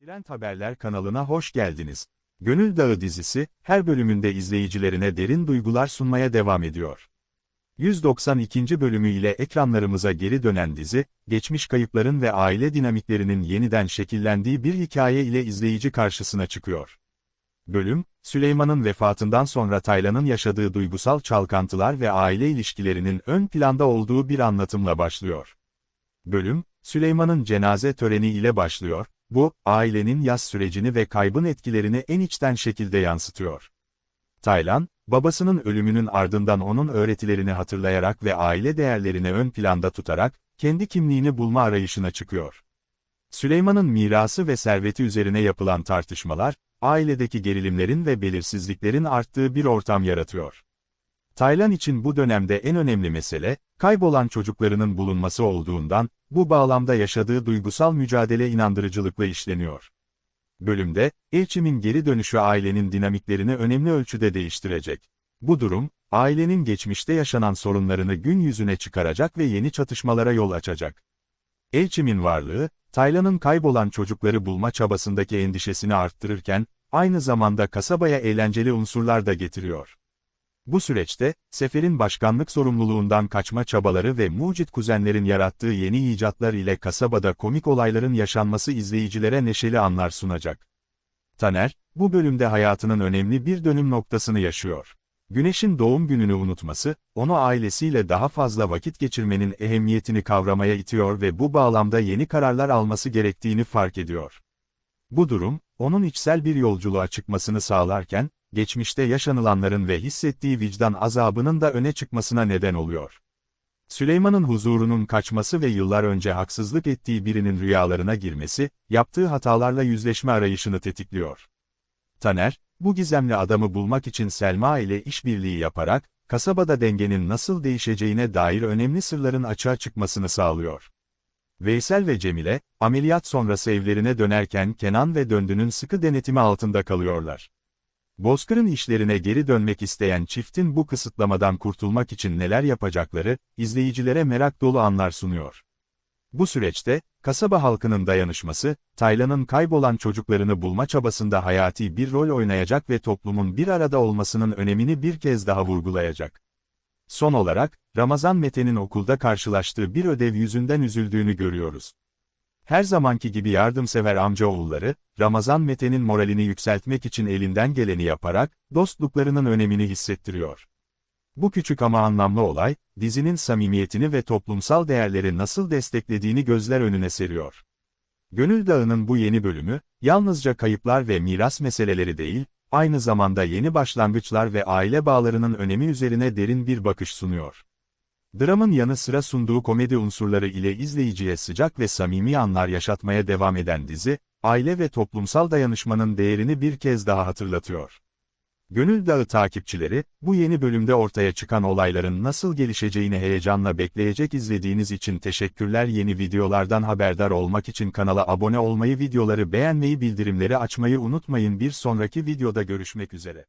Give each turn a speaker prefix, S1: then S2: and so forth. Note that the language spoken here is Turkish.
S1: Trend Haberler kanalına hoş geldiniz. Gönül Dağı dizisi, her bölümünde izleyicilerine derin duygular sunmaya devam ediyor. 192. bölümü ile ekranlarımıza geri dönen dizi, geçmiş kayıpların ve aile dinamiklerinin yeniden şekillendiği bir hikaye ile izleyici karşısına çıkıyor. Bölüm, Süleyman'ın vefatından sonra Taylan'ın yaşadığı duygusal çalkantılar ve aile ilişkilerinin ön planda olduğu bir anlatımla başlıyor. Bölüm, Süleyman'ın cenaze töreni ile başlıyor, bu, ailenin yaz sürecini ve kaybın etkilerini en içten şekilde yansıtıyor. Taylan, babasının ölümünün ardından onun öğretilerini hatırlayarak ve aile değerlerini ön planda tutarak, kendi kimliğini bulma arayışına çıkıyor. Süleyman'ın mirası ve serveti üzerine yapılan tartışmalar, ailedeki gerilimlerin ve belirsizliklerin arttığı bir ortam yaratıyor. Taylan için bu dönemde en önemli mesele, kaybolan çocuklarının bulunması olduğundan, bu bağlamda yaşadığı duygusal mücadele inandırıcılıkla işleniyor. Bölümde, Elçim'in geri dönüşü ailenin dinamiklerini önemli ölçüde değiştirecek. Bu durum, ailenin geçmişte yaşanan sorunlarını gün yüzüne çıkaracak ve yeni çatışmalara yol açacak. Elçim'in varlığı, Taylan'ın kaybolan çocukları bulma çabasındaki endişesini arttırırken, aynı zamanda kasabaya eğlenceli unsurlar da getiriyor. Bu süreçte, Sefer'in başkanlık sorumluluğundan kaçma çabaları ve mucit kuzenlerin yarattığı yeni icatlar ile kasabada komik olayların yaşanması izleyicilere neşeli anlar sunacak. Taner, bu bölümde hayatının önemli bir dönüm noktasını yaşıyor. Güneş'in doğum gününü unutması, onu ailesiyle daha fazla vakit geçirmenin ehemmiyetini kavramaya itiyor ve bu bağlamda yeni kararlar alması gerektiğini fark ediyor. Bu durum, onun içsel bir yolculuğa çıkmasını sağlarken, geçmişte yaşanılanların ve hissettiği vicdan azabının da öne çıkmasına neden oluyor. Süleyman'ın huzurunun kaçması ve yıllar önce haksızlık ettiği birinin rüyalarına girmesi, yaptığı hatalarla yüzleşme arayışını tetikliyor. Taner, bu gizemli adamı bulmak için Selma ile işbirliği yaparak, kasabada dengenin nasıl değişeceğine dair önemli sırların açığa çıkmasını sağlıyor. Veysel ve Cemile, ameliyat sonrası evlerine dönerken Kenan ve Döndü'nün sıkı denetimi altında kalıyorlar. Bozkır'ın işlerine geri dönmek isteyen çiftin bu kısıtlamadan kurtulmak için neler yapacakları, izleyicilere merak dolu anlar sunuyor. Bu süreçte, kasaba halkının dayanışması, Taylan'ın kaybolan çocuklarını bulma çabasında hayati bir rol oynayacak ve toplumun bir arada olmasının önemini bir kez daha vurgulayacak. Son olarak, Ramazan Mete'nin okulda karşılaştığı bir ödev yüzünden üzüldüğünü görüyoruz. Her zamanki gibi yardımsever amcaoğulları, Ramazan Mete'nin moralini yükseltmek için elinden geleni yaparak, dostluklarının önemini hissettiriyor. Bu küçük ama anlamlı olay, dizinin samimiyetini ve toplumsal değerleri nasıl desteklediğini gözler önüne seriyor. Gönül Dağı'nın bu yeni bölümü, yalnızca kayıplar ve miras meseleleri değil, aynı zamanda yeni başlangıçlar ve aile bağlarının önemi üzerine derin bir bakış sunuyor. Dramın yanı sıra sunduğu komedi unsurları ile izleyiciye sıcak ve samimi anlar yaşatmaya devam eden dizi, aile ve toplumsal dayanışmanın değerini bir kez daha hatırlatıyor. Gönül Dağı takipçileri, bu yeni bölümde ortaya çıkan olayların nasıl gelişeceğini heyecanla bekleyecek izlediğiniz için teşekkürler yeni videolardan haberdar olmak için kanala abone olmayı videoları beğenmeyi bildirimleri açmayı unutmayın bir sonraki videoda görüşmek üzere.